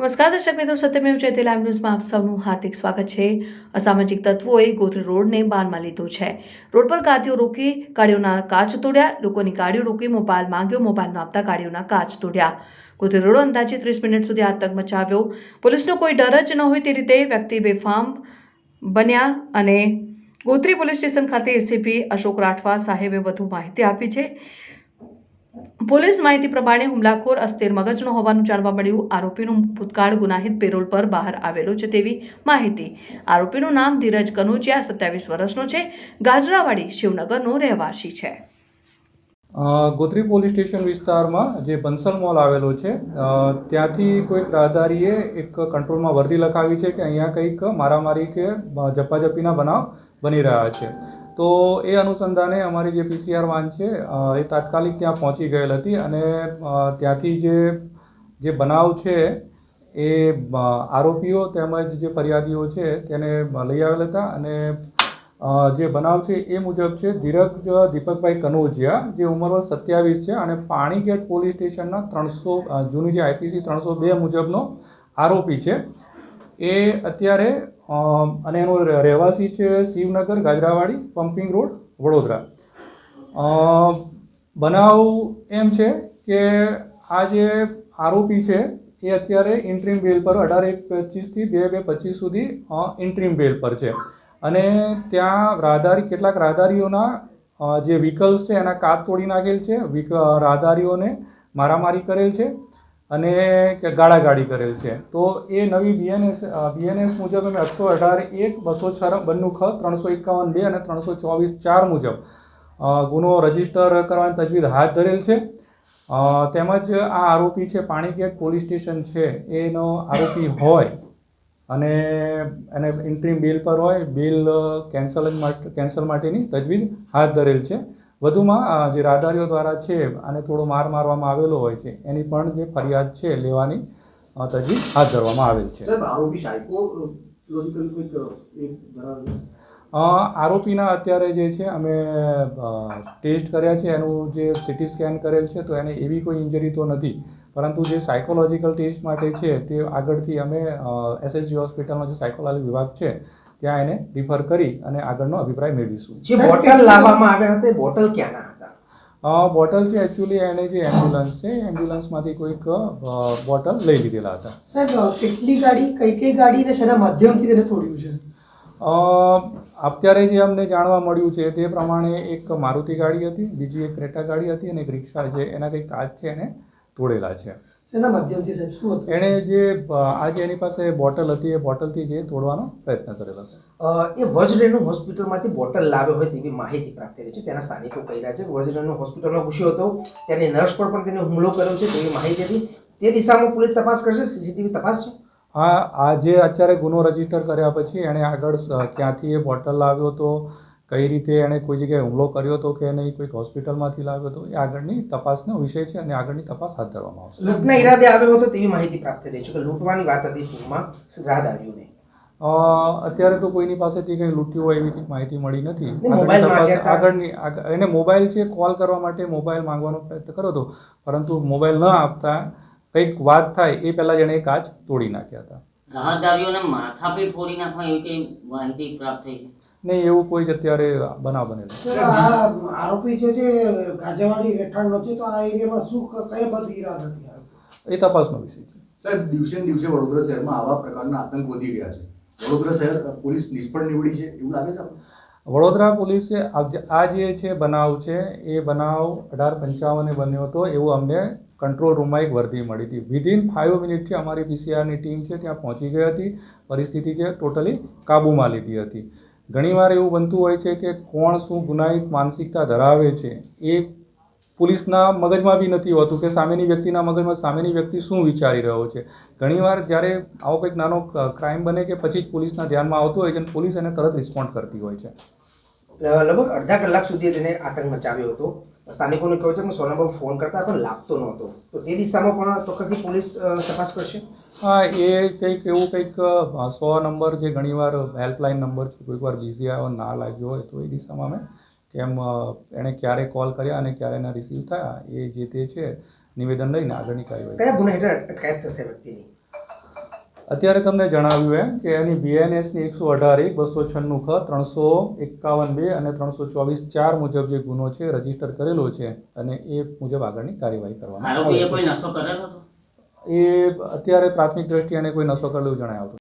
નમસ્કાર દર્શક મિત્રો સત્યમેવ જયતે લાઈવ ન્યૂઝમાં આપ સૌનું હાર્દિક સ્વાગત છે. અસામાજિક તત્વોએ ગોત્રી રોડને બાનમાં લીધો છે. રોડ પર ગાડીઓ રોકી ગાડીઓના કાચ તોડ્યા, લોકોની ગાડીઓ રોકી મોબાઈલ માંગ્યો, મોબાઈલ આપતા ગાડીઓના કાચ તોડ્યા. ગોત્રી રોડ અંદાજે ત્રીસ મિનિટ સુધી આતંક મચાવ્યો. પોલીસનો કોઈ ડર જ ન હોય તે રીતે વ્યક્તિ બેફામ બન્યા અને ગોત્રી પોલીસ સ્ટેશન ખાતે એસીપી અશોક રાઠવા સાહેબે વધુ માહિતી આપી છે. પોલીસ માહિતી પ્રમાણે હુમલાખોર અસ્થિર મગજનો હોવાનું જાણવા મળ્યું. આરોપીનું ભૂતકાળ ગુનાહિત પેરોલ પર બહાર આવેલો છે તેવી માહિતી. આરોપીનું નામ ધીરજ કનુજિયા સત્યાવીસ વર્ષનો છે. ગાજરાવાડી શિવનગરનો રહેવાસી છે. ગોત્રી પોલીસ સ્ટેશન વિસ્તારમાં જે બંસલ મોલ આવેલો છે ત્યાંથી કોઈક રાહદારીએ એક કંટ્રોલમાં વર્દી લખાવી છે કે અહીંયા કંઈક મારામારી કે અ, ઝપાઝપીના બનાવ બની રહ્યા છે. તો એ અનુસંધાને અમારી જે પીસીઆર વાન છે એ તાત્કાલિક ત્યાં પહોંચી ગયેલ હતી અને ત્યાંથી જે જે બનાવ છે એ આરોપીઓ તેમજ જે ફરિયાદીઓ છે તેને લઈ આવેલ હતા અને જે બનાવ છે એ મુજબ છે, ધીરજ દીપકભાઈ કનોજિયા જે ઉંમર સત્યાવીસ છે અને પાણીગેટ પોલીસ સ્ટેશનના ત્રણસો જૂની જે આઈપીસી ત્રણસો બે મુજબનો આરોપી છે. એ અત્યારે અને એનો રહે- રહેવાસી છે શિવનગર, ગાજરાવાડી પમ્પિંગ રોડ, વડોદરા. બનાવ એમ છે કે આ જે આરોપી છે એ અત્યારે ઇન્ટ્રીમ બેલ પર અઢાર એક પચીસથી બે બે પચીસ સુધી ઇન્ટ્રીમ બેલ પર છે. અને ત્યાં રાહદારી, કેટલાક રાહદારીઓના જે વ્હીકલ્સ છે એના કાચ તોડી નાખેલ છે રાહદારીઓને મારામારી કરેલ છે. અને કે ગાળાગાળી કરેલ છે. તો એ નવી બીએનએસ બીએનએસ મુજબ અમે એકસો અઢાર એક, બસો છ બન્નું ખ, ત્રણસો એકાવન બે અને ત્રણસો ચોવીસ ચાર મુજબ ગુનો રજિસ્ટર કરવાની તજવીજ હાથ ધરેલ છે. તેમજ આ આરોપી છે પાણીગેટ પોલીસ સ્ટેશન છે. એનો આરોપી હોય અને એને ઇન્ટ્રીમ બિલ પર હોય બિલ કેન્સલ કેન્સલ માટેની તજવીજ હાથ ધરેલ છે. વધુમાં જે રાહદારીઓ દ્વારા છે આને થોડો માર મારવામાં આવેલો હોય છે એની પણ જે ફરિયાદ છે લેવાની તજવીજ હાથ ધરવામાં આવેલ છે. આરોપીના અત્યારે જે છે અમે ટેસ્ટ કર્યા છે એનું જે સિટી સ્કેન કરેલ છે તો એને એવી કોઈ ઇન્જરી તો નથી. પરંતુ જે સાયકોલોજીકલ ટેસ્ટ માટે છે તે આગળથી અમે એસએસજી હોસ્પિટલનો જે સાયકોલોજી વિભાગ છે ત્યાં એને રિફર કરી અને આગળનો અભિપ્રાય મેળવીશું. જે બોટલ લાવવામાં આવ્યા હતા બોટલ ક્યાંના હતા? બોટલ છે એકચ્યુઅલી એને જે એમ્બ્યુલન્સ છે એમ્બ્યુલન્સમાંથી કોઈક બોટલ લઈ લીધેલા હતા. સાહેબ કેટલી ગાડી કઈ કઈ ગાડી ને શેના માધ્યમથી તેને તોડ્યું છે? અત્યારે જે અમને જાણવા મળ્યું છે તે પ્રમાણે એક મારુતિ ગાડી હતી બીજી એક ક્રેટા ગાડી હતી અને એક રિક્ષા છે એના કંઈક કાચ છે એને તોડેલા છે. શેના માધ્યમથી સાહેબ? શું હતું? એણે જે આજે એની પાસે બોટલ હતી એ બોટલથી જે તોડવાનો પ્રયત્ન કરેલો હતો. એ વજરેણુ હોસ્પિટલમાંથી બોટલ લાવ્યો હોય તેવી માહિતી પ્રાપ્ત થઈ છે. તેના સ્થાનિકો કહી રહ્યા છે વજરેણુ હોસ્પિટલમાં ઘૂસ્યો હતો. ત્યાંની નર્સ પર પણ તેને હુમલો કર્યો છે તેવી માહિતી હતી. તે દિશામાં પોલીસ તપાસ કરશે સીસીટીવી તપાસ હા આ આ જે અત્યારે ગુનો રજિસ્ટર કર્યા પછી એણે આગળ ક્યાંથી એ બોટલ લાવ્યો હતો. કઈ રીતે એણે કોઈ જગ્યાએ હુમલો કર્યો હતો કે નહીં કોઈક હોસ્પિટલમાંથી લાવ્યો હતો એ આગળની તપાસનો વિષય છે અને આગળની તપાસ હાથ ધરવામાં આવશે. લૂંટના ઈરાદે આવ્યો હતો તેવી માહિતી પ્રાપ્ત થઈ છે. કે લૂંટવાની વાત હતી ટૂંકમાં આવ્યું અ, અત્યારે તો કોઈની પાસેથી કંઈ લૂંટ્યું હોય એવી માહિતી મળી નથી. આગળની એને મોબાઈલ છે કોલ કરવા માટે મોબાઈલ માંગવાનો પ્રયત્ન કર્યો હતો પરંતુ મોબાઈલ ન આપતા કંઈક વાત થાય એ પહેલાં જ એણે કાચ તોડી નાખ્યા હતા. રાહદારીઓને માથા પે ફોડી નાખવા એવી કઈ માહિતી પ્રાપ્ત થઈ છે? નહીં એવું કોઈ જ અત્યારે બનાવ બનેલો આરોપી જે છે ગાજાવાડી રહેઠાણનો છે તો આ એરિયામાં શું કઈ બધી ઈરાદ હતી એ તપાસનો વિષય છે. સાહેબ દિવસે દિવસે વડોદરા શહેરમાં આવા પ્રકારના આતંક વધી રહ્યા છે. વડોદરા શહેર પોલીસ નિષ્ફળ નીવડી છે એવું લાગે છે? વડોદરા પોલીસે આ જે- આ જે છે બનાવ છે એ બનાવ અઢાર પંચાવને બન્યો હતો એવું અમને કંટ્રોલ રૂમમાં એક વર્દી મળી હતી. વિધિન ફાઇવ મિનિટથી અમારી પીસીઆરની ટીમ છે ત્યાં પહોંચી ગઈ હતી. પરિસ્થિતિ છે ટોટલી કાબૂમાં લીધી હતી. ઘણીવાર એવું બનતું હોય છે કે કોણ શું ગુનાહિત માનસિકતા ધરાવે છે એ પોલીસના મગજમાં બી નથી હોતું કે સામેની વ્યક્તિના મગજમાં સામેની વ્યક્તિ શું વિચારી રહ્યો છે. ઘણીવાર જ્યારે આવો કંઈક નાનો ક્રાઇમ બને કે પછી જ પોલીસના ધ્યાનમાં આવતું હોય છે અને પોલીસ એને તરત રિસ્પોન્ડ કરતી હોય છે. લગભગ અડધા કલાક સુધી તેને આતંક મચાવ્યો હતો. સ્થાનિકોને કહ્યું છે કે સો નંબર ફોન કરતા પણ લાગતો નહોતો. તો તે દિશામાં પણ ચોક્કસથી પોલીસ તપાસ કરશે? હા એ કંઈક એવું કંઈક સો નંબર જે ઘણીવાર હેલ્પલાઇન નંબર છે કોઈક વાર બિઝી આવ્યો ના લાગ્યો હોય તો એ દિશામાં અમે કેમ એણે ક્યારે કોલ કર્યા અને ક્યારે એના રિસીવ થયા એ જે તે છે નિવેદન લઈને આગળની કાર્યવાહી કયા ગુના હેઠળ અટકાયત થશે વ્યક્તિની? અત્યારે તમને જણાવ્યું એમ કે એની બીએનએસની એકસો અઢાર એક બસો છન્નું ખ ત્રણસો એકાવન બે અને ત્રણસો ચોવીસ ચાર મુજબ જે ગુનો છે રજિસ્ટર કરેલો છે અને એ મુજબ આગળની કાર્યવાહી કરવામાં આવે હતો છે એ અત્યારે પ્રાથમિક દ્રષ્ટિએ એને કોઈ નશો કરેલું જણાય આવતું